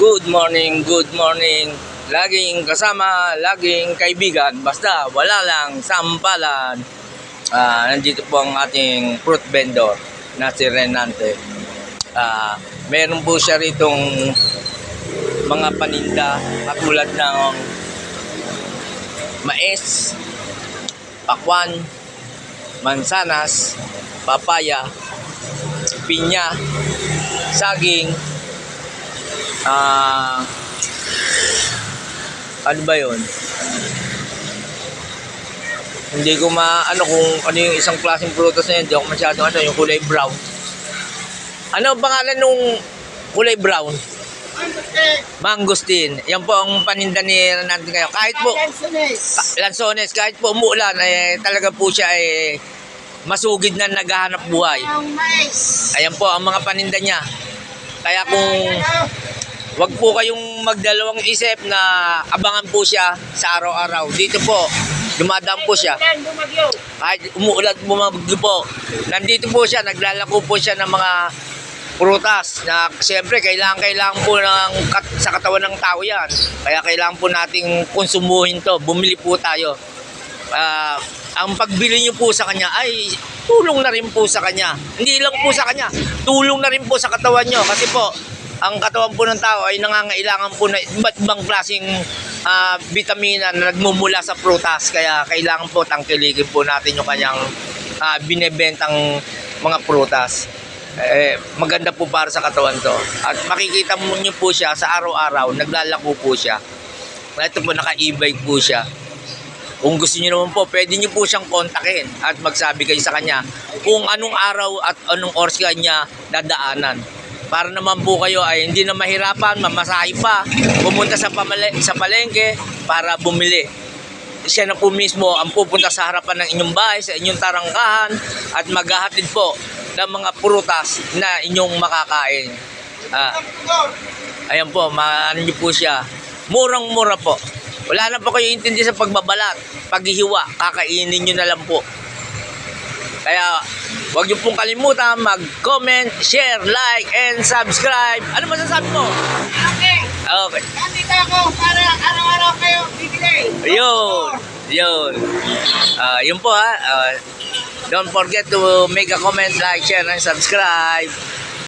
Good morning, good morning. Laging kasama, laging kaibigan. Basta wala lang sampalan. Ah, nandito po ang ating fruit vendor na si Renante. Ah, meron po siya ritong mga paninda katulad ng mais, pakwan, mansanas, papaya, pinya, saging, ah, ano ba yun? Hindi ko ma, ano kung ano yung isang klaseng prutas na yun, hindi ako masyado ano, yung kulay brown. Ano ang pangalan nung kulay brown? Mangosteen. Yan po ang paninda ni Renante ngayon. Kahit po, Lanzones, kahit po umuulan, eh, talaga po siya eh, masugid na naghahanap buhay. Ayan po ang mga paninda niya. Kaya kung wag po kayong magdalawang isip na abangan po siya sa araw-araw. Dito po, dumadaan po siya. Kahit umuulan bumabagyo po. Nandito po siya, naglalako po siya ng mga prutas na siyempre kailangan kailangan po ng kat- sa katawan ng tao yan. Kaya kailangan po nating konsumuhin to. Bumili po tayo. Ah, ang pagbili niyo po sa kanya ay tulong na rin po sa kanya. Hindi lang po sa kanya, tulong na rin po sa katawan niyo kasi po ang katawan po ng tao ay nangangailangan po na iba't ibang klaseng ah, vitamina na nagmumula sa prutas. Kaya kailangan po tangkilikin po natin yung kanyang ah, binebentang mga prutas. Eh, maganda po para sa katawan to. At makikita mo niyo po siya sa araw-araw, naglalako po siya. Ito po, naka-e-bike po siya. Kung gusto niyo naman po, pwede niyo po siyang kontakin at magsabi kayo sa kanya kung anong araw at anong oras kanya dadaanan. Para naman po kayo ay hindi na mahirapan, mamasahe pa, pumunta sa, pamale- sa palengke para bumili. Siya na po mismo ang pupunta sa harapan ng inyong bahay, sa inyong tarangkahan at maghahatid po ng mga prutas na inyong makakain. Ah, Ayan po, maano niyo po siya. Murang-mura po. Wala na po kayo intindi sa pagbabalat, paghihiwa, kakainin niyo na lang po. Kaya, huwag niyo pong kalimutan mag-comment, share, like, and subscribe. Ano masasabi mo? Okay. Okay. Nandito ako para araw-araw kayo bibili. Yun. Yun. Ah, yun po ha. Ah, don't forget to make a comment, like, share, and subscribe.